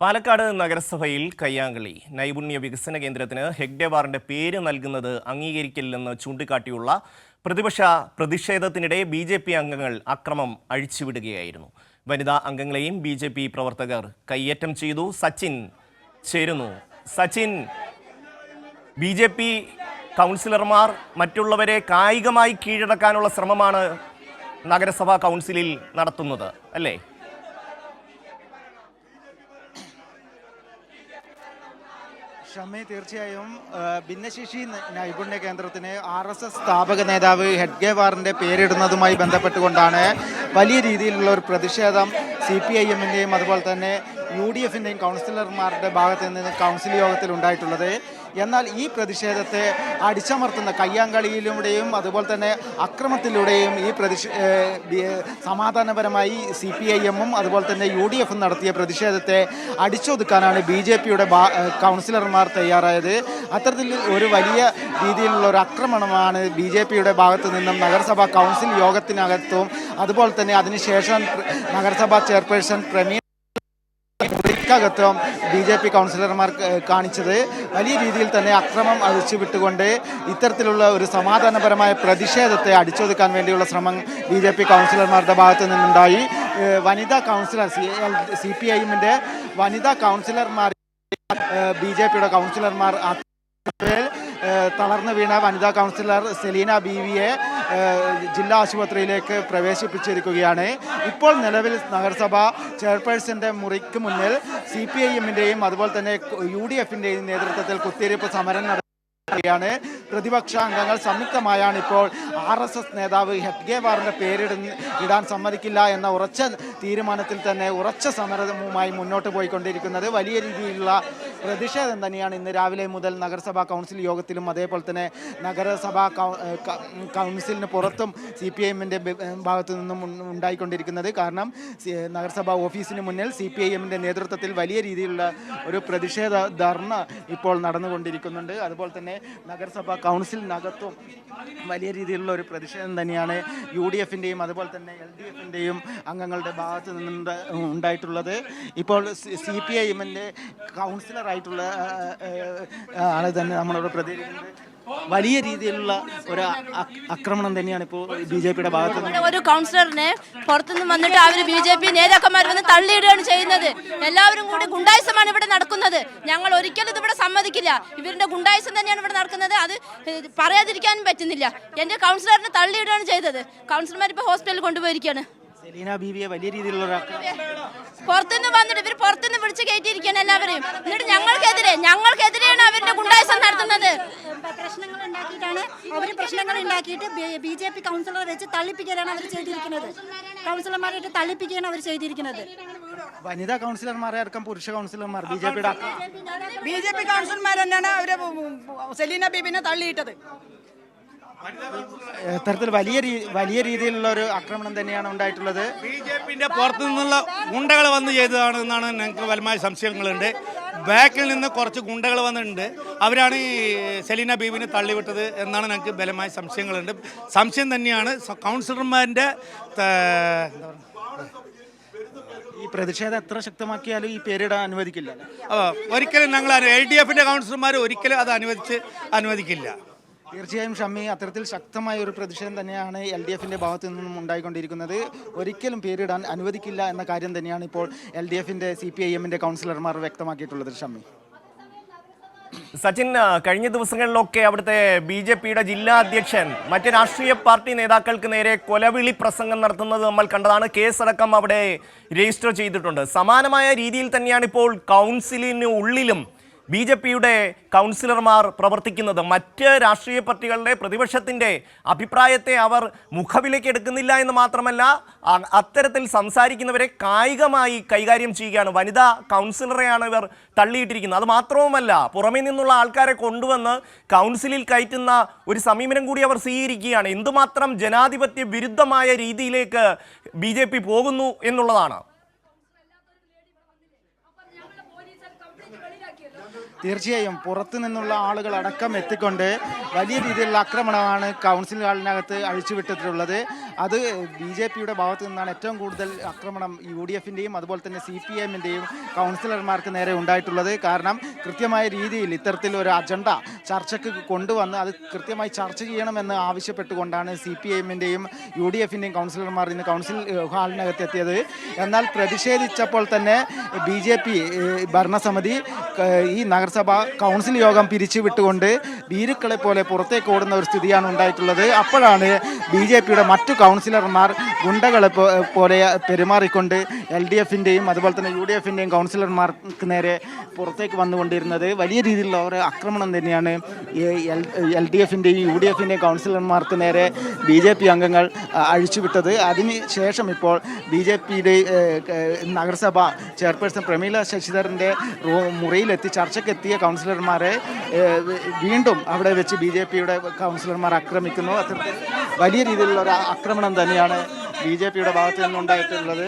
പാലക്കാട് നഗരസഭയിൽ കയ്യാങ്കളി നൈപുണ്യ വികസന കേന്ദ്രത്തിന് ഹെഗ്ഡേവാറിന്റെ പേര് നൽകുന്നത് അംഗീകരിക്കില്ലെന്ന് ചൂണ്ടിക്കാട്ടിയുള്ള പ്രതിപക്ഷ പ്രതിഷേധത്തിനിടെ ബി ജെ പി അംഗങ്ങൾ അക്രമം അഴിച്ചുവിടുകയായിരുന്നു. വനിതാ അംഗങ്ങളെയും ബി ജെ പി പ്രവർത്തകർ കയ്യേറ്റം ചെയ്തു. സച്ചിൻ ചേരുന്നു. സച്ചിൻ ബി ജെ പി കൗൺസിലർമാർ മറ്റുള്ളവരെ കായികമായി കീഴടക്കാനുള്ള ശ്രമമാണ് നഗരസഭാ കൗൺസിലിൽ നടത്തുന്നത് അല്ലേ? ഷമി തീർച്ചയായും ഭിന്നശേഷി നൈപുണ്യ കേന്ദ്രത്തിന് ആർ എസ് എസ് സ്ഥാപക നേതാവ് ഹെഡ്ഗേവാറിന്റെ പേരിടുന്നതുമായി ബന്ധപ്പെട്ടുകൊണ്ടാണ് വലിയ രീതിയിലുള്ള ഒരു പ്രതിഷേധം സി പി ഐ എമ്മിന്റെയും അതുപോലെ തന്നെ യു ഡി എഫിന്റെയും കൗൺസിലർമാരുടെ ഭാഗത്ത് നിന്ന് കൗൺസിൽ യോഗത്തിൽ ഉണ്ടായിട്ടുള്ളത്. എന്നാൽ ഈ പ്രതിഷേധത്തെ അടിച്ചമർത്തുന്ന കയ്യാങ്കളിയിലൂടെയും അതുപോലെ തന്നെ അക്രമത്തിലൂടെയും ഈ പ്രതിഷേ സമാധാനപരമായി സി പി ഐ എമ്മും അതുപോലെ തന്നെ യു ഡി എഫും നടത്തിയ പ്രതിഷേധത്തെ അടിച്ചൊതുക്കാനാണ് ബി ജെ പിയുടെ കൗൺസിലർമാർ തയ്യാറായത്. അത്തരത്തിൽ ഒരു വലിയ രീതിയിലുള്ള ഒരു ആക്രമണമാണ് ബി ജെ പിയുടെ ഭാഗത്തു നിന്നും നഗരസഭാ കൗൺസിൽ യോഗത്തിനകത്തും അതുപോലെ തന്നെ അതിനുശേഷം നഗരസഭാ ചെയർപേഴ്സൺ പ്രമീ ക്കകത്തും ബി ജെ പി കൗൺസിലർമാർ കാണിച്ചത്. വലിയ രീതിയിൽ തന്നെ അക്രമം അഴിച്ചുവിട്ടുകൊണ്ട് ഇത്തരത്തിലുള്ള ഒരു സമാധാനപരമായ പ്രതിഷേധത്തെ അടിച്ചൊതുക്കാൻ വേണ്ടിയുള്ള ശ്രമം ബി ജെ പി കൗൺസിലർമാരുടെ ഭാഗത്തു നിന്നുണ്ടായി. വനിതാ councillor C C P I എമ്മിന്റെ വനിതാ കൗൺസിലർമാർ ബി ജെ പിയുടെ കൗൺസിലർമാർ തളർന്നു വീണ വനിതാ കൗൺസിലർ സെലീന ബീവിയെ ജില്ലാ ആശുപത്രിയിലേക്ക് പ്രവേശിപ്പിച്ചിരിക്കുകയാണ്. ഇപ്പോൾ നിലവിൽ നഗരസഭ ചെയർപേഴ്സന്റെ മുറിക്ക് മുന്നിൽ സി പി ഐ എമ്മിന്റെയും അതുപോലെ തന്നെ യു ഡി എഫിന്റെയും നേതൃത്വത്തിൽ കുത്തിയിരിപ്പ് സമരം നടത്തുകയാണ് യാണ് പ്രതിപക്ഷ അംഗങ്ങൾ സംയുക്തമായാണ് ഇപ്പോൾ ആർ എസ് എസ് നേതാവ് ഹെഡ്ഗേവാറിന്റെ പേരിട ഇടാൻ സമ്മതിക്കില്ല എന്ന ഉറച്ച തീരുമാനത്തിൽ തന്നെ ഉറച്ച സമരവുമായി മുന്നോട്ട് പോയിക്കൊണ്ടിരിക്കുന്നത്. വലിയ രീതിയിലുള്ള പ്രതിഷേധം തന്നെയാണ് ഇന്ന് രാവിലെ മുതൽ നഗരസഭാ കൗൺസിൽ യോഗത്തിലും അതേപോലെ തന്നെ നഗരസഭാ കൗൺസിലിന് പുറത്തും സി പി എമ്മിന്റെ ഭാഗത്തു നിന്നും ഉണ്ടായിക്കൊണ്ടിരിക്കുന്നത്. കാരണം നഗരസഭാ ഓഫീസിന് മുന്നിൽ സി പി ഐ എമ്മിന്റെ നേതൃത്വത്തിൽ വലിയ രീതിയിലുള്ള ഒരു പ്രതിഷേധ ധർണ ഇപ്പോൾ നടന്നുകൊണ്ടിരിക്കുന്നുണ്ട്. അതുപോലെ തന്നെ നഗരസഭാ കൗൺസിലിനകത്തും വലിയ രീതിയിലുള്ള ഒരു പ്രതിഷേധം തന്നെയാണ് യു ഡി എഫിന്റെയും അതുപോലെ തന്നെ എൽ ഡി എഫിന്റെയും അംഗങ്ങളുടെ ഭാഗത്ത് നിന്നുണ്ട് ഉണ്ടായിട്ടുള്ളത്. ഇപ്പോൾ സി പി ഐ എമ്മിന്റെ കൗൺസിലറായിട്ടുള്ള ആ, ആളെ തന്നെ നമ്മളോട് പ്രതികരിക്കുന്നത് വലിയ രീതിയിലുള്ള ഒരു ആക്രമണം തന്നെയാണ് ഇപ്പോൾ ബി ജെ പിയുടെ ഭാഗത്ത് ഒരു കൗൺസിലറിനെ പുറത്തുനിന്ന് വന്നിട്ട് അവർ ബി ജെ പി നേതാക്കന്മാർ വന്ന് തള്ളിയിടുകയാണ് ചെയ്യുന്നത്. എല്ലാവരും കൂടി ഗുണ്ടായുസമാണ് ഇവിടെ നടക്കുന്നത്. ഞങ്ങൾ ഒരിക്കലും ഇതിവിടെ സമ്മതിക്കില്ല. ഇവരുടെ ഗുണ്ടായുസം തന്നെയാണ് ഇവിടെ നടക്കുന്നത്. അത് പറയാതിരിക്കാനും പറ്റുന്നില്ല. എന്റെ കൗൺസിലറിനെ തള്ളിയിടുകയാണ് ചെയ്തത്. കൗൺസിലർമാർ ഇപ്പോൾ ഹോസ്പിറ്റലിൽ കൊണ്ടുപോയിരിക്കുകയാണ് സെലീന ബീവിയെ വലിയ രീതിയിലുള്ള പുറത്തുനിന്ന് വന്നിട്ട് ഇവർ പുറത്തുനിന്ന് വിളിച്ച് കയറ്റിയിരിക്കുകയാണ് എല്ലാവരെയും. എന്നിട്ട് ഞങ്ങൾക്കെതിരെ ഞങ്ങൾക്കെതിരെയാണ് അവരുടെ ഗുണ്ടായസം നടത്തുന്നത്. പ്രശ്നങ്ങൾ ഉണ്ടാക്കിയിട്ടാണ് അവർ പ്രശ്നങ്ങൾ ഉണ്ടാക്കിയിട്ട് ബി ജെ പി കൗൺസിലറെ വെച്ച് തള്ളിപ്പിക്കലാണ് അവർ ചെയ്തിരിക്കുന്നത്. കൗൺസിലർമാരായിട്ട് തള്ളിപ്പിക്കുകയാണ് അവർ ചെയ്തിരിക്കുന്നത്. വനിതാ കൗൺസിലർമാരെ അടക്കം പുരുഷ കൗൺസിലർമാർ ബി ജെ പിയുടെ ബി ജെ പി കൗൺസിലർമാർ തന്നെയാണ് അവർ സെലീന ബീബിനെ തള്ളിയിട്ടത്. ഇത്തരത്തിൽ വലിയ വലിയ രീതിയിലുള്ള ഒരു ആക്രമണം തന്നെയാണ് ഉണ്ടായിട്ടുള്ളത്. ബി ജെ പിന്റെ പുറത്തു നിന്നുള്ള ഗുണ്ടകൾ വന്ന് ചെയ്തതാണ് എന്നാണ് ഞങ്ങൾക്ക് വലമായ സംശയങ്ങളുണ്ട്. ബാക്കിൽ നിന്ന് കുറച്ച് ഗുണ്ടകൾ വന്നിട്ടുണ്ട്. അവരാണ് ഈ സെലീന ബീബിനെ തള്ളിവിട്ടത് എന്നാണ് ഞങ്ങൾക്ക് ബലമായ സംശയങ്ങളുണ്ട്. സംശയം തന്നെയാണ് കൗൺസിലർമാരിന്റെ കൗൺസിലർമാരുടെ ഈ പ്രതിഷേധം എത്ര ശക്തമാക്കിയാലും ഈ പേരിടാൻ അനുവദിക്കില്ല. ഒരിക്കലും ഞങ്ങൾ എൽ ഡി എഫിന്റെ കൗൺസിലർമാർ ഒരിക്കലും അത് അനുവദിച്ച് അനുവദിക്കില്ല. തീർച്ചയായും ഷമ്മി അത്തരത്തിൽ ശക്തമായ ഒരു പ്രതിഷേധം തന്നെയാണ് എൽ ഡി എഫിന്റെ ഭാഗത്തു നിന്നും ഉണ്ടായിക്കൊണ്ടിരിക്കുന്നത്. ഒരിക്കലും പേരിടാൻ അനുവദിക്കില്ല എന്ന കാര്യം തന്നെയാണ് ഇപ്പോൾ എൽ ഡി എഫിന്റെ സി പി ഐ എമ്മിന്റെ കൗൺസിലർമാർ വ്യക്തമാക്കിയിട്ടുള്ളത്. ഷമ്മി. സച്ചിൻ കഴിഞ്ഞ ദിവസങ്ങളിലൊക്കെ അവിടുത്തെ ബി ജെ പിയുടെ ജില്ലാ അധ്യക്ഷൻ മറ്റ് രാഷ്ട്രീയ പാർട്ടി നേതാക്കൾക്ക് നേരെ കൊലവിളി പ്രസംഗം നടത്തുന്നത് നമ്മൾ കണ്ടതാണ്. കേസടക്കം അവിടെ രജിസ്റ്റർ ചെയ്തിട്ടുണ്ട്. സമാനമായ രീതിയിൽ തന്നെയാണ് ഇപ്പോൾ കൗൺസിലിന് ഉള്ളിലും ബി ജെ പിയുടെ കൗൺസിലർമാർ പ്രവർത്തിക്കുന്നത് മറ്റ് രാഷ്ട്രീയ പാർട്ടികളുടെ പ്രതിപക്ഷത്തിന്റെ അഭിപ്രായത്തെ അവർ മുഖവിലേക്ക് എടുക്കുന്നില്ല എന്ന് മാത്രമല്ല അത്തരത്തിൽ സംസാരിക്കുന്നവരെ കായികമായി കൈകാര്യം ചെയ്യുകയാണ്. വനിതാ കൗൺസിലറെയാണ് ഇവർ തള്ളിയിട്ടിരിക്കുന്നത്. അത് മാത്രവുമല്ല പുറമേ നിന്നുള്ള ആൾക്കാരെ കൊണ്ടുവന്ന് കൗൺസിലിൽ കയറ്റുന്ന ഒരു സമീപനം കൂടി അവർ സ്വീകരിക്കുകയാണ്. എന്തുമാത്രം ജനാധിപത്യ വിരുദ്ധമായ രീതിയിലേക്ക് ബി പോകുന്നു എന്നുള്ളതാണ്. തീർച്ചയായും പുറത്തു നിന്നുള്ള ആളുകൾ അടക്കം എത്തിക്കൊണ്ട് വലിയ രീതിയിലുള്ള ആക്രമണമാണ് കൗൺസിൽ ഹാളിനകത്ത് അഴിച്ചുവിട്ടിട്ടുള്ളത്. അത് ബി ജെ പിയുടെ ഭാഗത്തു നിന്നാണ് ഏറ്റവും കൂടുതൽ ആക്രമണം യു ഡി എഫിന്റെയും അതുപോലെ തന്നെ സി പി എമ്മിന്റെയും കൗൺസിലർമാർക്ക് നേരെ ഉണ്ടായിട്ടുള്ളത്. കാരണം കൃത്യമായ രീതിയിൽ ഇത്തരത്തിൽ ഒരു അജണ്ട ചർച്ചയ്ക്ക് കൊണ്ടുവന്ന് അത് കൃത്യമായി ചർച്ച ചെയ്യണമെന്ന് ആവശ്യപ്പെട്ടുകൊണ്ടാണ് സി പി എമ്മിന്റെയും യു ഡി എഫിന്റെയും കൗൺസിലർമാർ ഇന്ന് കൗൺസിൽ ഹാളിനകത്ത് എത്തിയത്. എന്നാൽ പ്രതിഷേധിച്ചപ്പോൾ തന്നെ ബി ജെ പി ഭരണസമിതി ഈ നഗരസഭ കൗൺസിൽ യോഗം പിരിച്ചുവിട്ടുകൊണ്ട് ഭീരുക്കളെ പോലെ പുറത്തേക്ക് ഓടുന്ന ഒരു സ്ഥിതിയാണ് ഉണ്ടായിട്ടുള്ളത്. അപ്പോഴാണ് ബി ജെ പിയുടെ മറ്റു കൗൺസിലർമാർ ഗുണ്ടകളെ പോലെ പെരുമാറിക്കൊണ്ട് എൽ ഡി എഫിന്റെയും അതുപോലെ തന്നെ യു ഡി എഫിന്റെയും കൗൺസിലർമാർക്ക് നേരെ പുറത്തേക്ക് വന്നുകൊണ്ടിരുന്നത്. വലിയ രീതിയിലുള്ള ഒരു ആക്രമണം തന്നെയാണ് എൽ ഡി എഫിന്റെയും യു ഡി എഫിന്റെയും കൗൺസിലർമാർക്ക് നേരെ ബി ജെ പി അംഗങ്ങൾ അഴിച്ചുവിട്ടത്. അതിന് ശേഷം ഇപ്പോൾ ബി ജെ പിയുടെ നഗരസഭ ചെയർപേഴ്സൺ പ്രമീല ശശിധരന്റെ റൂ- മുറിയിലെത്തി ചർച്ചയ്ക്കെത്തിയ കൗൺസിലർമാരെ വീണ്ടും അവിടെ വെച്ച് ബി ജെ പിയുടെ കൗൺസിലർമാർ ആക്രമിക്കുന്നു. അത്തരത്തിൽ വലിയ രീതിയിലുള്ള ഒരു ആക്രമണം തന്നെയാണ് ബി ജെ പിയുടെ ഭാഗത്തു നിന്നുണ്ടായിട്ടുള്ളത്.